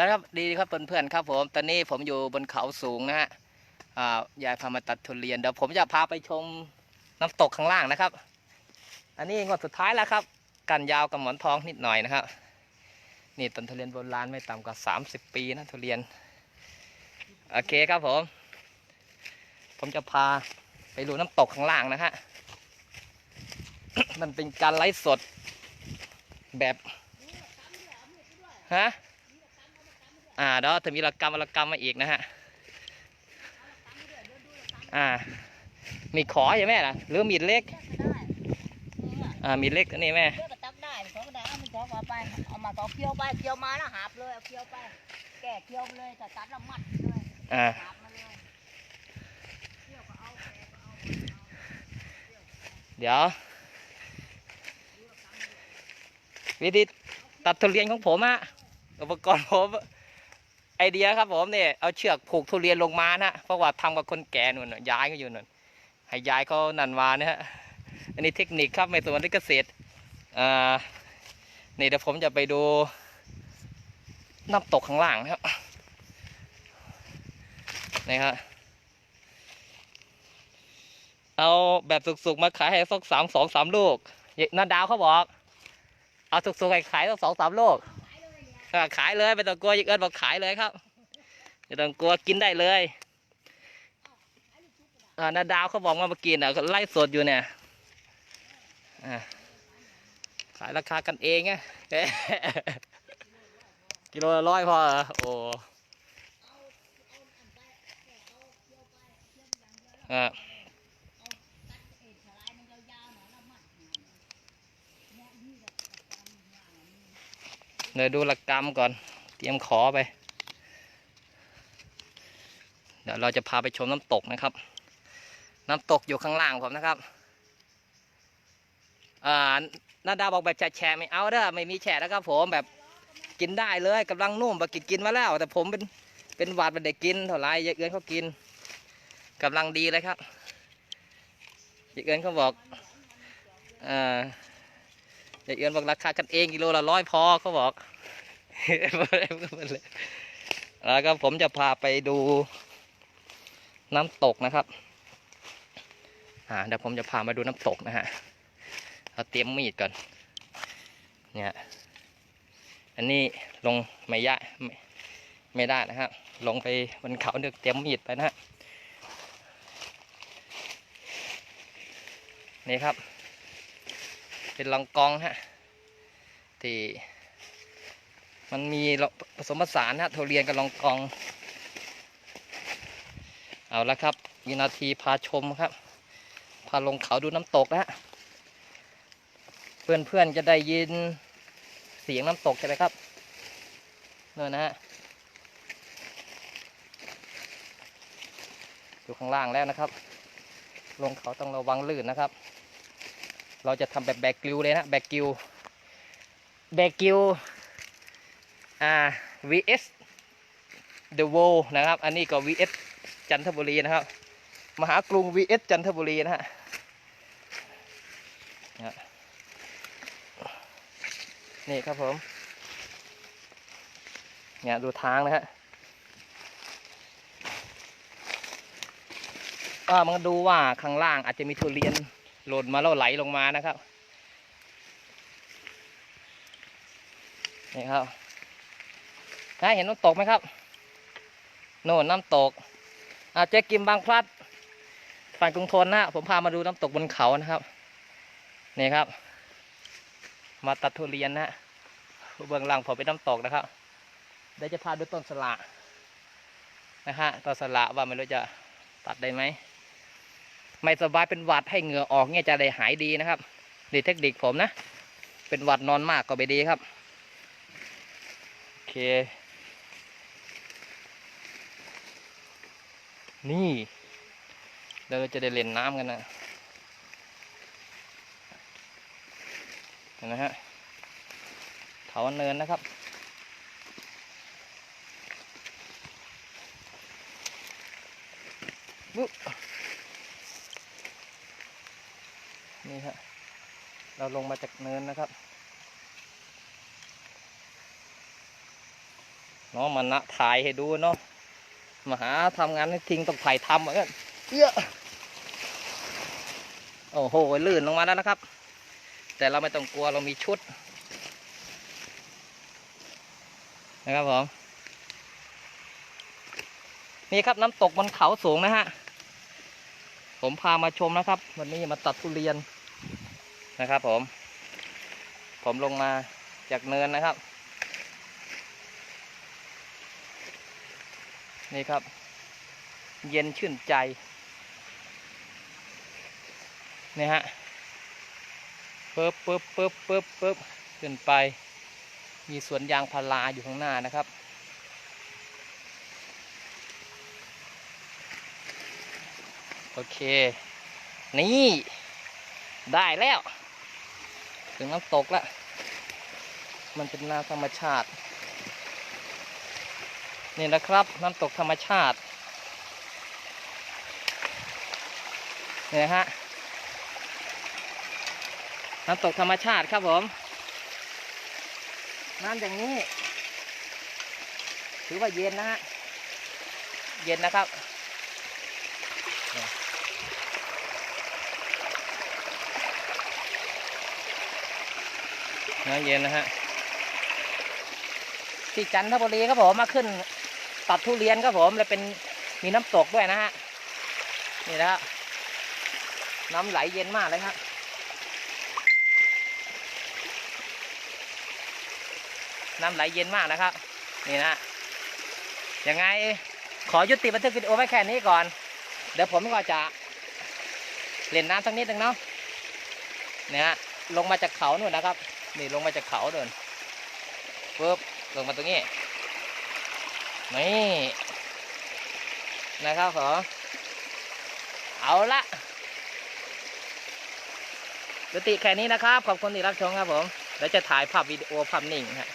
แล้วครับดีครับเพื่อนๆครับผม ตอนนี้ผมอยู่บนเขาสูงนะฮะอ่ายายพามาตัดทุเรียนเดี๋ยวผมจะพาไปชมน้ำตกข้างล่างนะครับ อันนี้งวดสุดท้ายแล้วครับ กันยาวกับหมอนทองนิดหน่อยนะครับ นี่ต้นทุเรียนโบราณไม่ต่ำกว่า 30 ปีนะทุเรียน โอเคครับผม ผมจะพาไปดูน้ำตกข้างล่างนะฮะ มันเป็นการไลฟ์สดแบบฮะ อ่าเดี๋ยวจะมีระกรรมระกรรมมาอีกนะฮะ อ่า มีขอใช่ไหมล่ะหรือมีดเล็ก อ่า มีดเล็กอันนี้แม่เลือกก็ตักได้เขาก็ได้เอามันจอกเอาไปเอามาก็เอาเคี้ยวไปเคี้ยวมาแล้วหาบเลยเอาเคี้ยวไป แก่เคี้ยวไปเลยแต่ตัดแล้วมัดเลยอ่าหาบมาเลยเคี้ยวก็เอาแก่ก็เอาเดี๋ยว วิธีตัดทุเรียนของผมอะอุปกรณ์ผม ไอเดียครับผมเนี่ยเอาเชือกผูกทุเรียนลงมานะเพราะว่าทำกับคนแก่นู่นย้ายก็อยู่นู่นให้ย้ายเขานันวานะฮะอันนี้เทคนิคครับไม่สวนที่เกษตรอ่านี่เดี๋ยวผมจะไปดูน้ำตกข้างล่างนะครับนี่ครับเอาแบบสุกๆมาขายให้สักสามสองสามลูกนาดาวเขาบอก เอาสุกๆขายสักสองสามลูก ขายเลยไม่ต้องกลัวยิ่งเอิญบอกขายเลยครับไม่ต้องกลัวกินได้เลยอ่านาดาวเขาบอกว่ามากินอะเขาไล่สดอยู่เนี่ยอ่าขายราคากันเองไงกิโลละร้อยพอเหรอโอ้อ่า เดี๋ยวดูหลักกรรมก่อน เตรียมขอไป เดี๋ยวเราจะพาไปชมน้ำตกนะครับ น้ำตกอยู่ข้างล่างผมนะครับอ่านาดาบอกแบบแฉะไม่เอาเด้อไม่มีแฉะนะครับผมแบบกินได้เลยกำลังนุ่มบกิกินมาแล้ว แต่ผมเป็นเป็นหวัดเป็นเด็กกินเท่าไรเยอะเกินเขากินกำลังดีเลยครับเยอะเกินเขาบอกอ่า ยอะเกินบอกราคากันเองกิโลละร้อยพอเขาบอกแล้วก็ผมจะพาไปดูน้ำตกนะครับ อ่าเดี๋ยวผมจะพามาดูน้ำตกนะฮะเราเตรียมมีดก่อน เนี่ย อันนี้ลงไม่ยะไม่ไม่ได้นะครับลงไปบนเขาเนือกเตรียมมีดไปนะฮะ นี่ครับ เป็นลองกองฮะที่มันมีผสมผสานฮะทุเรียนกับลองกอง เอาละครับยีนาทีพาชมครับ พาลงเขาดูน้ำตกนะฮะเพื่อนๆจะได้ยินเสียงน้ำตกใช่ไหมครับเนี่ยนะฮะอยู่ข้างล่างแล้วนะครับ ลงเขาต้องระวังลื่นนะครับ เราจะทำแบบแบกกิวเลยนะแบกกิวแบกกิวอ่า vs the wall นะครับ อันนี้ก็ vs จันทบุรีนะครับ มหากรุง vs จันทบุรีนะฮะนี่ยนี่ครับผมเนี่ยดูทางนะฮะก็มันดูว่าข้างล่างอาจจะมีทุเรียน หล่นมาแล้วไหลลงมานะครับนี่ครับนะเห็นน้ำตกไหมครับ โน่นน้ำตกอาเจ๊กิมบางพลัดฝั่งกรุงทนนะผมพามาดูน้ำตกบนเขานะครับนี่ครับ มาตัดทุเรียนนะเบื้องหลังผมเป็นน้ำตกนะครับเดี๋ยวจะพาดูต้นสละนะฮะต้นสละว่าไม่รู้จะตัดได้ไหม ไม่สบายเป็นหวัดให้เหงื่อออกเนี่ยจะได้หายดีนะครับนี่เทคนิคผมนะ เป็นหวัดนอนมากก็ไม่ดีครับโอเค นี่เราจะได้เล่นน้ำกันนะเห็นไหมฮะเขาเนินนะครับปุ๊บ นี่ฮะเราลงมาจากเนินนะครับเนาะมันนะถ่ายให้ดูเนาะมาหาทำงานให้ทิ้งต้องถ่ายทำเหมือนกันเยอะโอ้โหลื่นลงมาแล้วนะครับ แต่เราไม่ต้องกลัวเรามีชุด นะครับผมนี่ครับน้ำตกบนเขาสูงนะฮะ ผมพามาชมนะครับ วันนี้มาตัดทุเรียน นะครับผม ผมลงมาจากเนินนะครับ นี่ครับ เย็นชื่นใจนี่ฮะปึ๊บปึ๊บปึ๊บปึ๊บปึ๊บขึ้นไป มีสวนยางพาราอยู่ข้างหน้านะครับ โอเค นี่ ได้แล้ว ถึงน้ำตกแล้วมันเป็นน้ำธรรมชาติ นี่นะครับ น้ำตกธรรมชาตินี่นะฮะ น้ำตกธรรมชาติครับผม น้ำอย่างนี้ ถือว่าเย็นนะฮะ เย็นนะครับ น้ำเย็นนะฮะที่จันทบุรีครับผมมาขึ้นตัดทุเรียนครับผมแล้วเป็นมีน้ำตกด้วยนะฮะนี่นะน้ำไหลเย็นมากเลยครับน้ำไหลเย็นมากนะครับ นี่นะยังไงขอยุติบันทึกวิดีโอไว้แค่นี้ก่อน เดี๋ยวผมก็จะเล่นน้ำสักนิดนึงเนาะเนี่ยฮะลงมาจากเขาหนู่นนะครับ นี่ลงมาจากเขาเดินปุ๊บลงมาตรงนี้นี่นะครับผมเอาละยุติแค่นี้นะครับ ขอบคุณที่รับชมครับผม แล้วจะถ่ายภาพวิดีโอภาพนิ่งฮะ